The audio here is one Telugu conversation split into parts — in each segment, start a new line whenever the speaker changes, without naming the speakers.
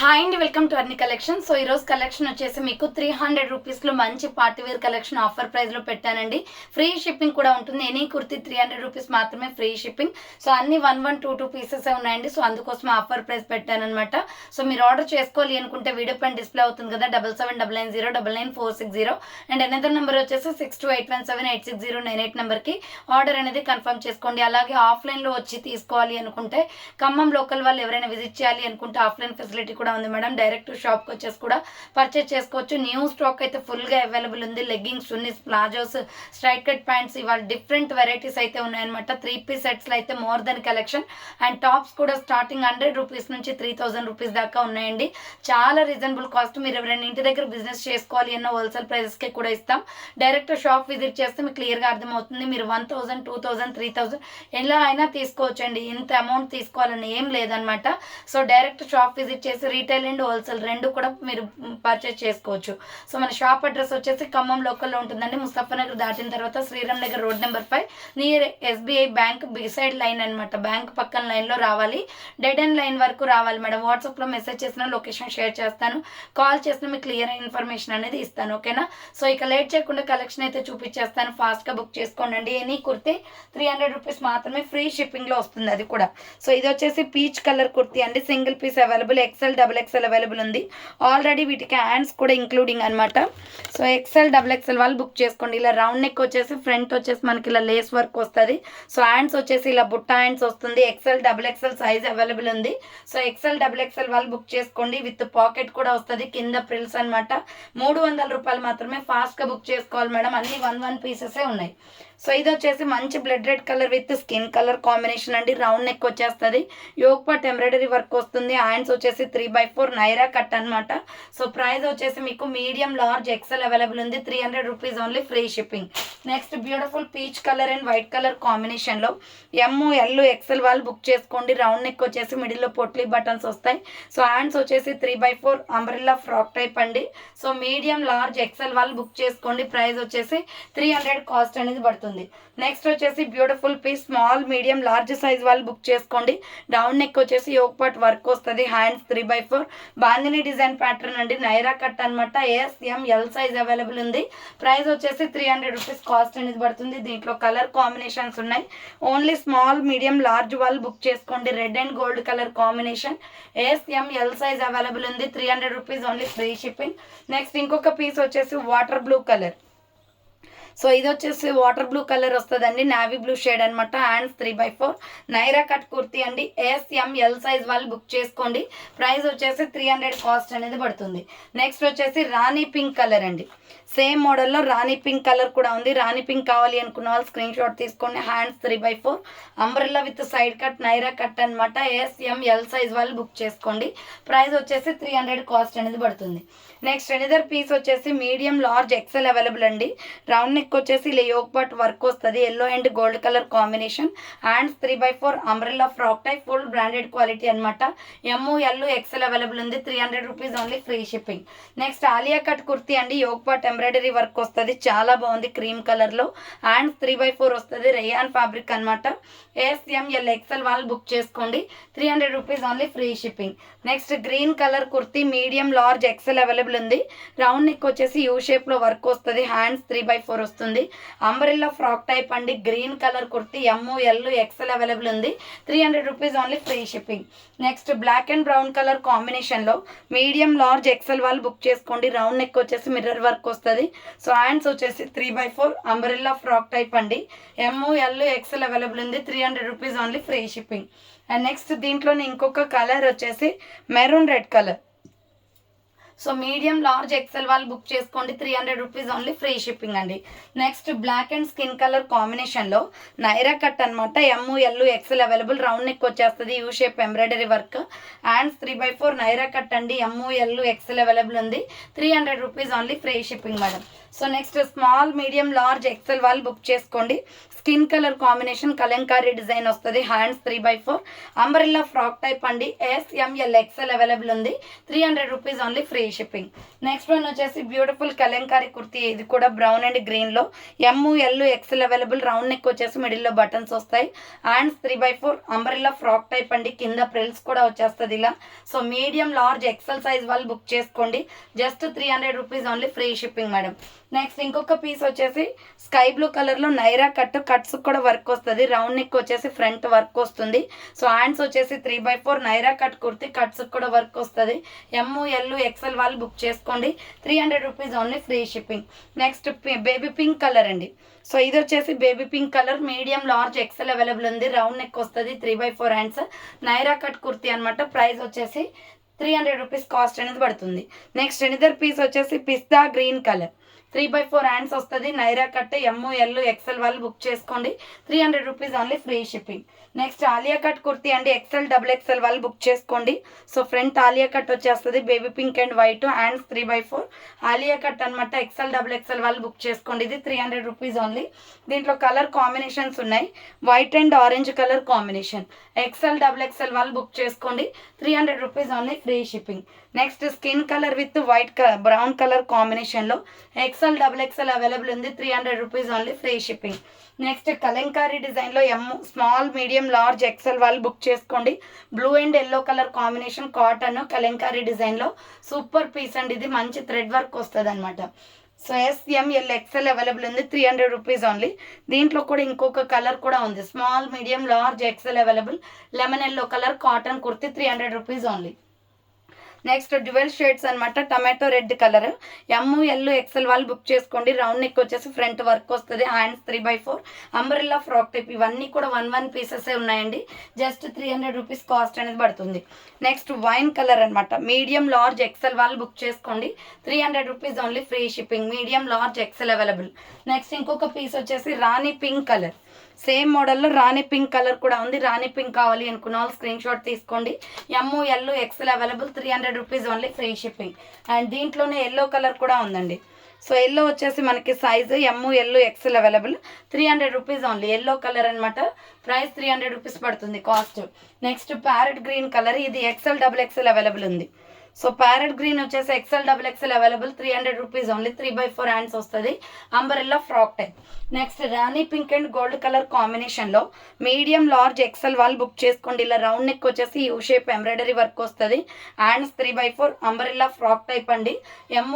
హాయ్ అండి welcome to Anni collection so ఈరోజు కలెక్షన్ వచ్చేసి మీకు త్రీ హండ్రెడ్ రూపీస్లో మంచి పార్టీ వేర్ కలెక్షన్ ఆఫర్ ప్రైస్లో పెట్టానండి. ఫ్రీ షిప్పింగ్ కూడా ఉంటుంది. Any kurti three hundred rupees మాత్రమే ఫ్రీ షిప్పింగ్ సో అన్ని one one two two pieces ఉన్నాయండి. సో అందుకోసం ఆఫర్ ప్రైస్ పెట్టానమాట సో మీరు ఆర్డర్ చేసుకోవాలి అనుకుంటే వీడియో పైన డిస్ప్లే అవుతుంది కదా. Double seven double nine zero double nine four six zero and another number వచ్చేసి six two eight one seven eight six zero nine eight నెంబర్కి ఆర్డర్ అనేది కన్ఫర్మ్ చేసుకోండి. అలాగే ఆఫ్లైన్లో వచ్చి తీసుకోవాలి అనుకుంటే ఖమ్మం లోకల్ వాళ్ళు ఎవరైనా విజిట్ చేయాలి అనుకుంటే ఆఫ్లైన్ ఫెసిలిటీ కూడా ఉంది మేడం. డైరెక్ట్ షాప్కి వచ్చేసి కూడా పర్చేస్ చేసుకోవచ్చు. న్యూ స్టాక్ అయితే ఫుల్గా అవైలబుల్ ఉంది. లెగ్గింగ్స్ ఉన్నీస్ ప్లాజోస్ స్ట్రైట్ కట్ ప్యాంట్స్ ఇవాళ డిఫరెంట్ వెరైటీస్ అయితే ఉన్నాయన్నమాట. త్రీ పీస్ సెట్స్లో అయితే more than collection and tops కూడా స్టార్టింగ్ హండ్రెడ్ రూపీస్ నుంచి త్రీ థౌసండ్ రూపీస్ దాకా ఉన్నాయండి. చాలా రీజనబుల్ కాస్ట్ మీరు ఎవరైనా ఇంటి దగ్గర బిజినెస్ చేసుకోవాలి అన్న హోల్సేల్ ప్రైజెస్కి కూడా ఇస్తాం. డైరెక్ట్ షాప్ విజిట్ చేస్తే మీకు క్లియర్గా అర్థమవుతుంది. మీరు one thousand two thousand three thousand ఎలా అయినా తీసుకోవచ్చండి. ఇంత అమౌంట్ తీసుకోవాలని ఏం లేదనమాట సో డైరెక్ట్ షాప్ విజిట్ చేసి రీటైల్ అండ్ హోల్సేల్ రెండు కూడా మీరు పర్చేస్ చేసుకోవచ్చు. సో మన షాప్ అడ్రస్ వచ్చేసి ఖమ్మం లోకల్లో ఉంటుందండి. ముస్తఫానగర్ దాటిన తర్వాత Sriram Nagar road number five near SBI bank beside line అనమాట బ్యాంక్ పక్కన లైన్లో రావాలి. డెడ్ అండ్ లైన్ వరకు రావాలి మేడం. వాట్సాప్లో మెసేజ్ చేసిన లొకేషన్ షేర్ చేస్తాను. కాల్ చేసిన మీకు క్లియర్ ఇన్ఫర్మేషన్ అనేది ఇస్తాను. ఓకేనా సో ఇక లేట్ చేయకుండా కలెక్షన్ అయితే చూపించేస్తాను. ఫాస్ట్గా బుక్ చేసుకోండి any kurti three hundred rupees మాత్రమే ఫ్రీ షిప్పింగ్లో వస్తుంది అది కూడా. సో ఇది వచ్చేసి పీచ్ కలర్ కుర్తీ అండి. Single piece available XL double XL available ఉంది. ఆల్రెడీ వీటికి హ్యాండ్స్ కూడా ఇంక్లూడింగ్ అనమాట సో ఎక్సెల్ డబుల్ ఎక్సెల్ వాళ్ళు బుక్ చేసుకోండి. ఇలా రౌండ్ నెక్ వచ్చేసి ఫ్రంట్ వచ్చేసి మనకి ఇలా లేస్ వర్క్ వస్తుంది. సో హ్యాండ్స్ వచ్చేసి ఇలా బుట్ట హ్యాండ్స్ వస్తుంది. XL double XL size available ఉంది. సో ఎక్సెల్ డబుల్ ఎక్సెల్ వాళ్ళు బుక్ చేసుకోండి. విత్ పాకెట్ కూడా వస్తుంది. కింద ప్రిల్స్ అనమాట మూడు వందల రూపాయలు మాత్రమే ఫాస్ట్గా బుక్ చేసుకోవాలి మేడం. అన్ని వన్ వన్ పీసెసే ఉన్నాయి. సో ఇది వచ్చేసి మంచి blood red colour with skin colour combination అండి. రౌండ్ నెక్ వచ్చేస్తుంది. యోగ్ పట్ ఎంబ్రాయిడరీ వర్క్ వస్తుంది. హ్యాండ్స్ వచ్చేసి three by four Naira cut అనమాట సో ప్రైస్ వచ్చేసి మీకు మీడియం లార్జ్ ఎక్సెల్ అవైలబుల్ ఉంది. Three hundred rupees only free shipping next beautiful peach colour and white colour కాంబినేషన్లో ఎమ్ ఎల్ ఎక్సెల్ వాళ్ళు బుక్ చేసుకోండి. రౌండ్ నెక్ వచ్చేసి మిడిల్లో పొట్లీ బటన్స్ వస్తాయి. సో హ్యాండ్స్ వచ్చేసి three by four umbrella frock type అండి. సో మీడియం లార్జ్ ఎక్సెల్ వాళ్ళు బుక్ చేసుకోండి. ప్రైస్ వచ్చేసి త్రీ హండ్రెడ్ కాస్ట్ అనేది పడుతుంది. నెక్స్ట్ వచ్చేసి beautiful piece small medium large size వాళ్ళు బుక్ చేసుకోండి. డౌన్ నెక్ వచ్చేసి యోగ్ పాట్ వర్క్ వస్తుంది. Hands three by four bandhani design pattern అండి. నైరా కట్ అనమాట S M L size available ఉంది. ప్రైస్ వచ్చేసి త్రీ హండ్రెడ్ రూపీస్ కాస్ట్ అనేది పడుతుంది. దీంట్లో కలర్ కాంబినేషన్స్ ఉన్నాయి. ఓన్లీ స్మాల్ మీడియం లార్జ్ వాళ్ళు బుక్ చేసుకోండి. Red and gold colour combination S M L size available ఉంది. Three hundred rupees only free shipping next ఇంకొక పీస్ వచ్చేసి వాటర్ బ్లూ కలర్ సో ఇది వచ్చేసి వాటర్ బ్లూ కలర్ వస్తుందండి నావీ బ్లూ షేడ్ అనమాట hands three by four. Naira cut kurti అండి ఎస్ఎం ఎల్ సైజ్ వాళ్ళు బుక్ చేసుకోండి. ప్రైస్ వచ్చేసి త్రీ హండ్రెడ్ కాస్ట్ అనేది పడుతుంది. నెక్స్ట్ వచ్చేసి రాణి పింక్ కలర్ అండి. సేమ్ మోడల్లో రాణి పింక్ కలర్ కూడా ఉంది. రాణి పింక్ కావాలి అనుకున్న వాళ్ళు స్క్రీన్ షాట్ తీసుకోండి. Hands three by four umbrella with side cut Naira cut అనమాట ఎస్ఎం ఎల్ సైజ్ వాళ్ళు బుక్ చేసుకోండి. ప్రైస్ వచ్చేసి త్రీ హండ్రెడ్ కాస్ట్ అనేది పడుతుంది. నెక్స్ట్ ఎనిదర్ పీస్ వచ్చేసి మీడియం లార్జ్ ఎక్సెల్ అవైలబుల్ అండి. రౌండ్ నెక్ వచ్చేసి ఇలా యోగ్ పట్ వర్క్ వస్తుంది. Yellow and gold colour combination hands three by four umbrella frock type full branded quality అనమాట ఎమ్ము ఎల్ ఎక్సెల్ అవైలబుల్ ఉంది. Three hundred rupees only free shipping next Alia cut kurti అండి. యోగ్ పట్ ఎంబ్రాయిడరీ వర్క్ వస్తుంది. చాలా బాగుంది క్రీమ్ కలర్లో హ్యాండ్స్ త్రీ బై ఫోర్ వస్తుంది. రేయాన్ ఫ్యాబ్రిక్ అనమాట ఎస్ఎంఎల్ ఎక్సెల్ వాళ్ళు బుక్ చేసుకోండి. Three hundred rupees only free shipping next green colour kurti medium large XL available ఉంది. రౌండ్ నెక్ వచ్చేసి యూ షేప్లో వర్క్ వస్తుంది. హ్యాండ్స్ త్రీ బై ఫోర్ వస్తుంది. అంబ్రెల్లా ఫ్రాక్ టైప్ అండి. Green colour kurti M L XL available ఉంది. Three hundred rupees only free shipping. Next black and brown colour కాంబినేషన్లో మీడియం లార్జ్ ఎక్సెల్ వాళ్ళు బుక్ చేసుకోండి. రౌండ్ నెక్ వచ్చేసి మిర్రర్ వర్క్ వస్తుంది. సో హ్యాండ్స్ వచ్చేసి three by four umbrella frock type అండి. ఎమ్ము ఎల్ ఎక్సెల్ అవైలబుల్ ఉంది. Three hundred rupees only free shipping. And next దీంట్లోనే ఇంకొక కలర్ వచ్చేసి maroon red colour. So medium large XL వాళ్ళు బుక్ చేసుకోండి three hundred rupees only free shipping అండి. Next black and skin colour కాంబినేషన్లో నైరా కట్ అనమాట M L XL available round neck వచ్చేస్తుంది. U shape embroidery work and three by four Naira cut అండి. ఎమ్ ఎల్ ఎక్సెల్ అవైలబుల్ ఉంది. Three hundred rupees only free shipping madam. So next small medium large XL వాళ్ళు బుక్ చేసుకోండి. Skin colour combination kalamkari design వస్తుంది. Hands three by four umbrella frock type అండి. S M L XL available ఉంది. Three hundred rupees only free shipping next one వచ్చేసి బ్యూటిఫుల్ కలంకారీ కుర్తీ. ఇది కూడా బ్రౌన్ అండ్ గ్రీన్లో M L XL available round neck వచ్చేసి మిడిల్లో బటన్స్ వస్తాయి. Hands three by four umbrella frock type అండి. కింద ప్రిల్స్ కూడా వచ్చేస్తుంది ఇలా. So medium large XL size వాళ్ళు బుక్ చేసుకోండి. Just three hundred rupees only free shipping madam next ఇంకొక పీస్ వచ్చేసి స్కై బ్లూ కలర్లో నైరా కట్ కట్స్ కూడా వర్క్ వస్తుంది. రౌండ్ నెక్ వచ్చేసి ఫ్రంట్ వర్క్ వస్తుంది. సో హ్యాండ్స్ వచ్చేసి three by four Naira cut kurti cuts కూడా వర్క్ వస్తుంది. ఎమ్ము ఎల్ ఎక్సెల్ వాళ్ళు బుక్ చేసుకోండి. Three hundred rupees only free shipping. Next baby pink colour అండి. సో ఇది వచ్చేసి baby pink colour. Medium large XL available ఉంది. రౌండ్ నెక్ వస్తుంది. Three by four hands. Naira cut kurti అనమాట ప్రైస్ వచ్చేసి త్రీ హండ్రెడ్ రూపీస్ కాస్ట్ అనేది పడుతుంది. నెక్స్ట్ ఎనిదర్ పీస్ వచ్చేసి పిస్తా green colour. Three by four hands వస్తుంది. Naira cut M L XL వాళ్ళు బుక్ చేసుకోండి. Three hundred rupees only free shipping. Next Alia cut kurti అండి. ఎక్సెల్ డబుల్ ఎక్సెల్ వాళ్ళు బుక్ చేసుకోండి. సో ఫ్రంట్ ఆలియా కట్ వచ్చేస్తుంది. Baby pink and white hands three by four Alia cut అనమాట ఎక్సెల్ డబుల్ ఎక్సెల్ వాళ్ళు బుక్ చేసుకోండి. ఇది త్రీ హండ్రెడ్ రూపీస్ ఓన్లీ దీంట్లో కలర్ కాంబినేషన్స్ ఉన్నాయి. White and orange colour combination XL double XL వాళ్ళు బుక్ చేసుకోండి. Three hundred rupees only free shipping next skin colour with white colour brown colour కాంబినేషన్లో ఎక్సెల్ డబుల్ ఎక్సెల్ అవైలబుల్ ఉంది. Three hundred rupees only free shipping next Kalamkari డిజైన్లో M small medium large XL వాళ్ళు బుక్ చేసుకోండి. Blue and yellow colour combination cotton Kalamkari డిజైన్లో సూపర్ పీస్ అండి ఇది. మంచి థ్రెడ్ వర్క్ వస్తుంది అనమాట so S M L XL available ఉంది. త్రీ హండ్రెడ్ రూపీస్ ఓన్లీ దీంట్లో కూడా ఇంకొక కలర్ కూడా ఉంది. Small medium large XL available lemon yellow colour cotton kurti three hundred rupees only next dual shades అనమాట tomato red colour. M L XL వాళ్ళు బుక్ చేసుకోండి. రౌండ్ నెక్ వచ్చేసి ఫ్రంట్ వర్క్ వస్తుంది. Hands three by four. Umbrella frock type ఇవన్నీ కూడా వన్ వన్ పీసెస్ ఉన్నాయండి. Just three hundred rupees cost అనేది పడుతుంది. నెక్స్ట్ వైన్ కలర్ అనమాట మీడియం లార్జ్ ఎక్సెల్ వాళ్ళు బుక్ చేసుకోండి. Three hundred rupees only free shipping. Medium large XL available. Next ఇంకొక పీస్ వచ్చేసి రాణి పింక్ కలర్. సేమ్ మోడల్లో రాణి పింక్ కలర్ కూడా ఉంది. రాణి పింక్ కావాలి అనుకున్న వాళ్ళు స్క్రీన్ షాట్ తీసుకోండి. M L XL available three hundred rupees only free shipping and దీంట్లోనే ఎల్లో కలర్ కూడా ఉందండి. సో ఎల్లో వచ్చేసి మనకి size M L XL available three hundred rupees only yellow colour అనమాట ప్రైస్ త్రీ హండ్రెడ్ రూపీస్ పడుతుంది cost. Next parrot green colour. ఇది ఎక్స్ఎల్ డబుల్ ఎక్స్ఎల్ అవైలబుల్ ఉంది. సో ప్యారెట్ గ్రీన్ వచ్చేసి XL double XL available three hundred rupees only three by four hands వస్తుంది. Umbrella frock type next rani pink and gold colour కాంబినేషన్లో మీడియం లార్జ్ ఎక్సెల్ వాళ్ళు బుక్ చేసుకోండి. ఇలా రౌండ్ నెక్ వచ్చేసి యూ షేప్ ఎంబ్రాయిడరీ వర్క్ వస్తుంది. Hands three by four umbrella frock type అండి. ఎమ్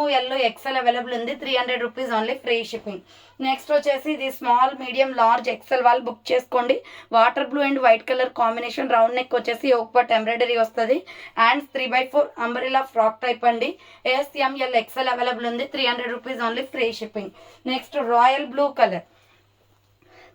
ఎక్సెల్ అవైలబుల్ ఉంది three hundred rupees only free shipping next వచ్చేసి ఇది స్మాల్ మీడియం లార్జ్ ఎక్సెల్ వాళ్ళు బుక్ చేసుకోండి. Water blue and white colour combination round neck వచ్చేసి ఒకపట్ ఎంబ్రాయిడరీ వస్తుంది. Hands three by four umbrella frock type అండి. S M L XL available ఉంది. Three hundred rupees only free shipping next royal blue colour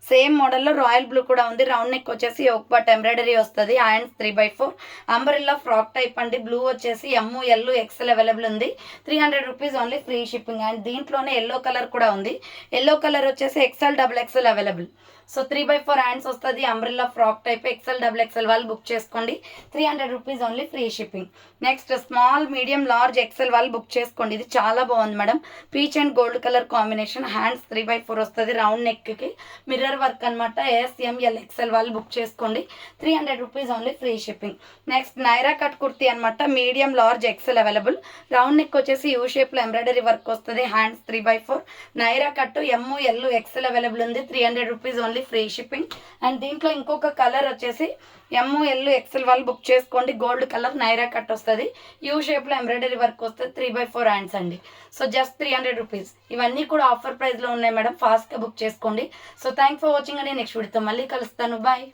same మోడల్లో రాయల్ బ్లూ కూడా ఉంది. రౌండ్ నెక్ వచ్చేసి ఒక బట్ ఎంబ్రాయిడరీ వస్తుంది. And three by four. Umbrella frock type అండి. బ్లూ వచ్చేసి ఎమ్ ఎల్లు ఎక్సెల్ అవైలబుల్ ఉంది. Three hundred rupees only free shipping. And దీంట్లోనే ఎల్లో కలర్ కూడా ఉంది. ఎల్లో కలర్ వచ్చేసి XL double XL available. So three by four hands వస్తుంది. Umbrella frock type XL double XL వాళ్ళు బుక్ చేసుకోండి. Three hundred rupees only free shipping. Next small medium large XL వాళ్ళు బుక్ చేసుకోండి. ఇది చాలా బాగుంది madam. Peach and gold colour combination. Hands three by four వస్తుంది. రౌండ్ నెక్కి. మిర్రర్ వర్క్ అనమాట ఎస్ఎంఎల్ ఎక్సెల్ వాళ్ళు బుక్ చేసుకోండి. Three hundred rupees only free shipping. Next Naira cut kurti అనమాట medium large XL available. Round neck వచ్చేసి యూ షేప్లో ఎంబ్రాయిడరీ వర్క్ వస్తుంది. Hands three by four. Naira cut M L XL available ఉంది. Three hundred rupees only free shipping. And దీంట్లో ఇంకొక కలర్ వచ్చేసి ఎమ్ ఎల్ ఎక్సెల్ వాళ్ళు బుక్ చేసుకోండి. గోల్డ్ కలర్ నైరా కట్ వస్తుంది. యూ షేప్లో ఎంబ్రాయిడరీ వర్క్ వస్తుంది. త్రీ బై ఫోర్ హ్యాండ్స్ అండి. So just three hundred rupees. ఇవన్నీ కూడా ఆఫర్ ప్రైస్లో ఉన్నాయి మేడం. ఫాస్ట్గా బుక్ చేసుకోండి. సో థ్యాంక్ ఫర్ వాచింగ్ అండి నెక్స్ట్ వీడితో మళ్ళీ కలుస్తాను. బాయ్